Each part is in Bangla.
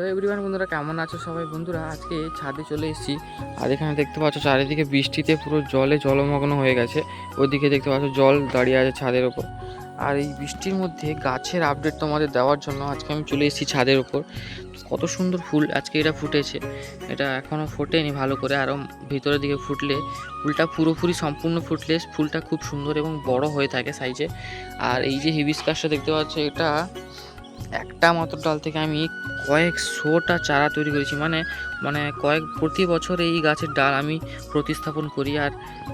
হ্যালো এভরিওয়ান, বন্ধুরা কেমন আছো সবাই? বন্ধুরা, আজকে ছাদে চলে এসেছি। আর এখানে দেখতে পাচ্ছ, চারিদিকে বৃষ্টিতে পুরো জলে জলমগ্ন হয়ে গেছে। ওদিকে দেখতে পাচ্ছ, জল দাঁড়িয়ে আছে ছাদের ওপর। আর এই বৃষ্টির মধ্যে গাছের আপডেট তোমাদের দেওয়ার জন্য আজকে আমি চলে এসেছি ছাদের ওপর। কত সুন্দর ফুল আজকে এটা ফুটেছে। এটা এখনও ফোটেনি ভালো করে আরও ভিতরের দিকে ফুটলে, ফুলটা পুরোপুরি সম্পূর্ণ ফুটলে ফুলটা খুব সুন্দর এবং বড় হয়ে থাকে সাইজে আর এই যে হিবিস্কাসটা দেখতে পাচ্ছ, এটা একটা মাত্র ডাল থেকে আমি কয়েকশোটা চারা তৈরি করেছি। মানে মানে কয়েক, প্রতি বছর এই গাছের ডাল আমি প্রতিস্থাপন করি আর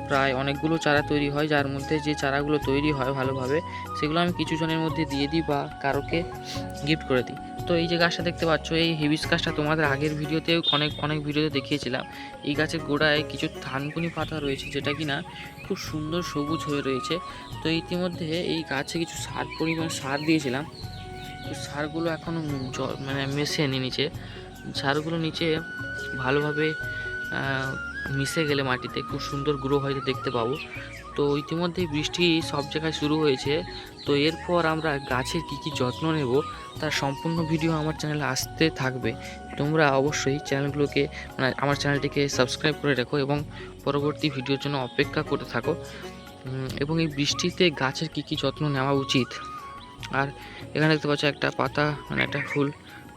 প্রায় অনেকগুলো চারা তৈরি হয়, যার মধ্যে যে চারাগুলো তৈরি হয় ভালোভাবে, সেগুলো আমি কিছু জনের মধ্যে দিয়ে দিই বা কারোকে গিফট করে দিই। তো এই যে গাছটা দেখতে পাচ্ছ, এই হিবিস গাছটা তোমাদের আগের ভিডিওতেও অনেক অনেক ভিডিওতে দেখিয়েছিলাম। এই গাছের গোড়ায় কিছু থানকুনি পাতা রয়েছে, যেটা কিনা খুব সুন্দর সবুজ হয়ে রয়েছে। তো ইতিমধ্যে এই গাছে কিছু সার পরিমাণ সার দিয়েছিলাম। সারগুলো এখনও মানে মেশেনি নিচে সারগুলো নিচে ভালোভাবে মিশে গেলে মাটিতে, খুব সুন্দর গ্রো হয়তো দেখতে পাবো। তো ইতিমধ্যে বৃষ্টি সব জায়গায় শুরু হয়েছে। তো এরপর আমরা গাছের কী কী যত্ন নেব, তার সম্পূর্ণ ভিডিও আমার চ্যানেলে আসতে থাকবে। তোমরা অবশ্যই চ্যানেলগুলোকে মানে আমার চ্যানেলটিকে সাবস্ক্রাইব করে রাখো এবং পরবর্তী ভিডিওর জন্য অপেক্ষা করতে থাকো। এবং এই বৃষ্টিতে গাছের কী কী যত্ন নেওয়া উচিত? আর এখানে দেখতে পাচ্ছ একটা পাতা মানে একটা ফুল,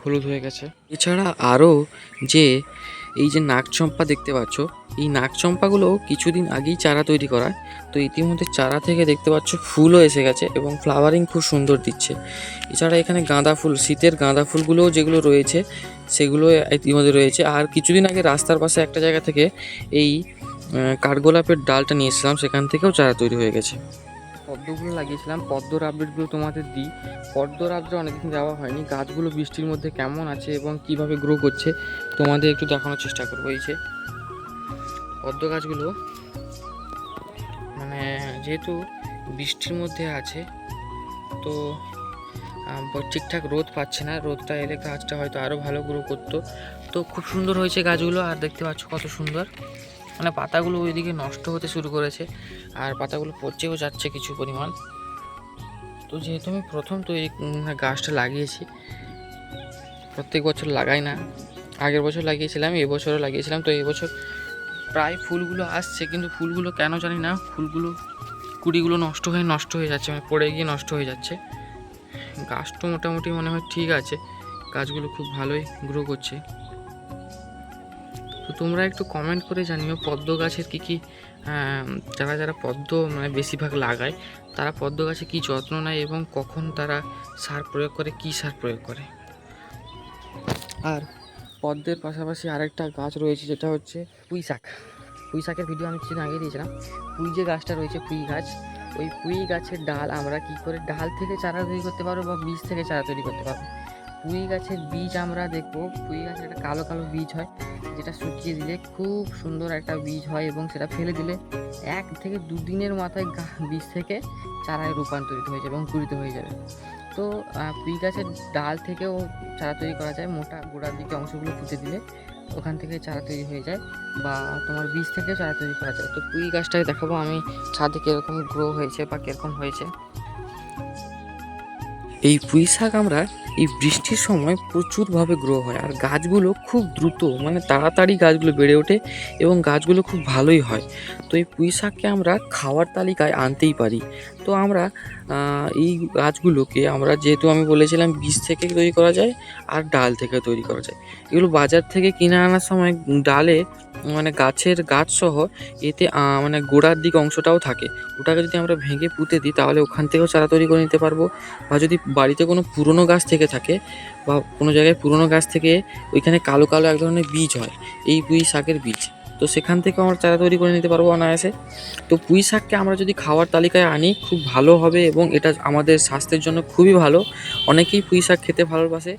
হলুদ হয়ে গেছে। এছাড়া আরও যে এই যে নাকচম্পা দেখতে পাচ্ছ, এই নাকচম্পাগুলো কিছুদিন আগেই চারা তৈরি করা তো ইতিমধ্যে চারা থেকে দেখতে পাচ্ছ ফুলও এসে গেছে এবং ফ্লাওয়ারিং খুব সুন্দর দিচ্ছে। এছাড়া এখানে গাঁদা ফুল, শীতের গাঁদা ফুলগুলোও যেগুলো রয়েছে, সেগুলো ইতিমধ্যে রয়েছে। আর কিছুদিন আগে রাস্তার পাশে একটা জায়গা থেকে এই কাঠগোলাপের ডালটা নিয়ে এসেছিলাম, সেখান থেকেও চারা তৈরি হয়ে গেছে। পদ্মগুলো লাগিয়েছিলাম, পদ্মর আপডেটগুলো তোমাদের দিই। পদ্মর আপডেট অনেকদিন দেওয়া হয়নি। গাছগুলো বৃষ্টির মধ্যে কেমন আছে এবং কীভাবে গ্রো করছে, তোমাদের একটু দেখানোর চেষ্টা করব। এই যে, পদ্ম গাছগুলো মানে যেহেতু বৃষ্টির মধ্যে আছে, তো ঠিকঠাক রোদ পাচ্ছে না। রোদটা এলে গাছটা হয়তো আরও ভালো গ্রো করতো। তো খুব সুন্দর হয়েছে গাছগুলো, আর দেখতে পাচ্ছ কত সুন্দর। মানে পাতাগুলো ওইদিকে নষ্ট হতে শুরু করেছে আর পাতাগুলো পচেও যাচ্ছে কিছু পরিমাণ। তো যেহেতু আমি প্রথম তো এই গাছটা লাগিয়েছি, প্রত্যেক বছর লাগাই না। আগের বছর লাগিয়েছিলাম এবছরও লাগিয়েছিলাম। তো এবছর প্রায় ফুলগুলো আসছে, কিন্তু ফুলগুলো কেন জানি না, ফুলগুলো, কুড়িগুলো নষ্ট হয়ে নষ্ট হয়ে যাচ্ছে মানে পড়ে গিয়ে নষ্ট হয়ে যাচ্ছে। গাছ তো মোটামুটি মনে হয় ঠিক আছে, গাছগুলো খুব ভালোই গ্রো করছে। তো তোমরা একটু কমেন্ট করে জানিও পদ্ম গাছের কী কী যারা যারা পদ্ম মানে বেশিরভাগ লাগায়, তারা পদ্ম গাছে কী যত্ন নেয় এবং কখন তারা সার প্রয়োগ করে, কী সার প্রয়োগ করে? আর পদ্মের পাশাপাশি আরেকটা গাছ রয়েছে, যেটা হচ্ছে পুঁই শাক। পুঁই শাকের ভিডিও আমি কিছুদিন আগে দিয়েছিলাম। পুঁই যে গাছটা রয়েছে, পুঁই গাছ, ওই পুঁই গাছের ডাল আমরা কি করে, ডাল থেকে চারা তৈরি করতে পারব বা বীজ থেকে চারা তৈরি করতে পারব? পুঁই গাছের বীজ আমরা দেখব, পুঁই গাছের একটা কালো কালো বীজ হয় যেটা শুকিয়ে দিলে খুব সুন্দর একটা বীজ হয় এবং সেটা ফেলে দিলে এক থেকে দুদিনের মাথায় বীজ থেকে চারায় রূপান্তরিত হয়ে যাবে এবং কুড়িত হয়ে যাবে। তো পুঁই গাছের ডাল থেকেও চারা তৈরি করা যায়। মোটা গোড়ার দিকে অংশগুলো পুঁতে দিলে ওখান থেকে চারা তৈরি হয়ে যায় বা তোমার বীজ থেকেও চারা তৈরি করা যায়। তো পুঁই গাছটাকে দেখাবো আমি ছাদে কীরকম গ্রো হয়েছে বা কীরকম হয়েছে। এই পুঁই শাক আমরা এই বৃষ্টির সময় প্রচুরভাবে গ্রো হয়। আর গাছগুলো খুব দ্রুত মানে তাড়াতাড়ি গাছগুলো বেড়ে ওঠে এবং গাছগুলো খুব ভালোই হয়। তো এই পুঁই শাককে আমরা খাওয়ার তালিকায় আনতেই পারি। তো আমরা এই গাছগুলোকে আমরা যেহেতু আমি বলেছিলাম বীজ থেকে তৈরি করা যায় আর ডাল থেকে তৈরি করা যায়। এগুলো বাজার থেকে কিনে আনার সময় ডালে মানে গাছের গাছ সহ এতে মানে গোড়ার দিক অংশটাও থাকে। ওটাকে যদি আমরা ভেঙে পুঁতে দিই তাহলে ওখান থেকেও চারা তৈরি করে নিতে পারব। বা যদি বাড়িতে কোনো পুরনো গাছ থেকে থাকে বা কোনো জায়গায় পুরনো গাছ থেকে ওইখানে কালো কালো এক ধরনের বীজ হয়, এই পুঁই শাকের বীজ। তো সেখান থেকে আমরা চারা তৈরি করে নিতে পারব অনায়াসে। তো পুঁই শাককে আমরা যদি খাওয়ার তালিকায় আনি, খুব ভালো হবে এবং এটা আমাদের স্বাস্থ্যের জন্য খুবই ভালো। অনেকেই পুঁই শাক খেতে ভালোবাসে।